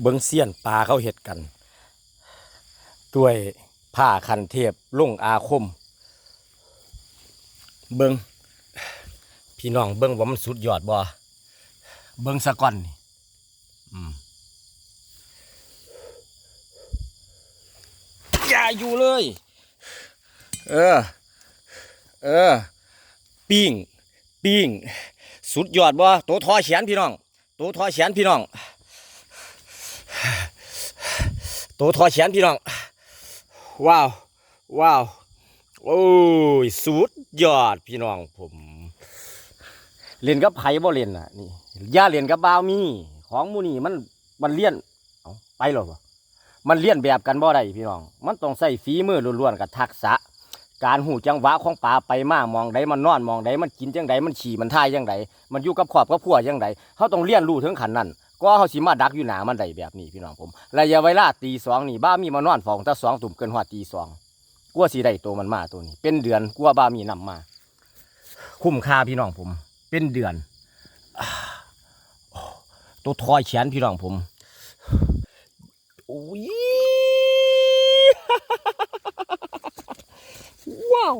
เบิงเสี้ยนปลาเขาเห็ดกัน ด้วยผ้าคันเทพลุ่งอาคม เบิงพี่น้องเบิงว่ามันสุดยอดบ่เบิงสะก่อนนี่อืมอย่าอยู่เลย เออ เออ ปิ้งปิ้งสุดยอดบ่ตัวทอแขนพี่น้องตัวทอแขนพี่น้อง ตัวทอแขนพี่น้อง ว้าว ว้าว โอ้ย สุดยอดพี่น้องผมเล่นกับไผบ่เล่นน่ะนี่ย่าเล่นกับบ่าวมี ของมูนี่มันมันเลี่ยนเอาไปหรอวะมันเลี่ยนแบบกันบ่ได้พี่น้อง มันต้องใส่ฝีมือล้วนๆกับทักษะ การหูจังหวะของปลาไปมามองใดมันนอนมองใดมันกินจังใดมันฉี่มันท่ายจังใดมันอยู่กับขอบกับพัวจังใดเขาต้องเรียนรู้ถึงขันนั้น ก็เขาสิมาดักอยู่หนามันได้แบบนี้พี่น้องผมระยะเวลาตีสองนี่บ้ามีมานอนฟองแต่สองตุ่มเกินหัวตีสองกลัวสีได้ตัวมันมาตัวนี้ เป็นเดือนกลัวบ้ามีนำมา คุ้มค่าพี่น้องผม เป็นเดือนอตัวทอยแขนพี่น้องผมโอ้ยว้าว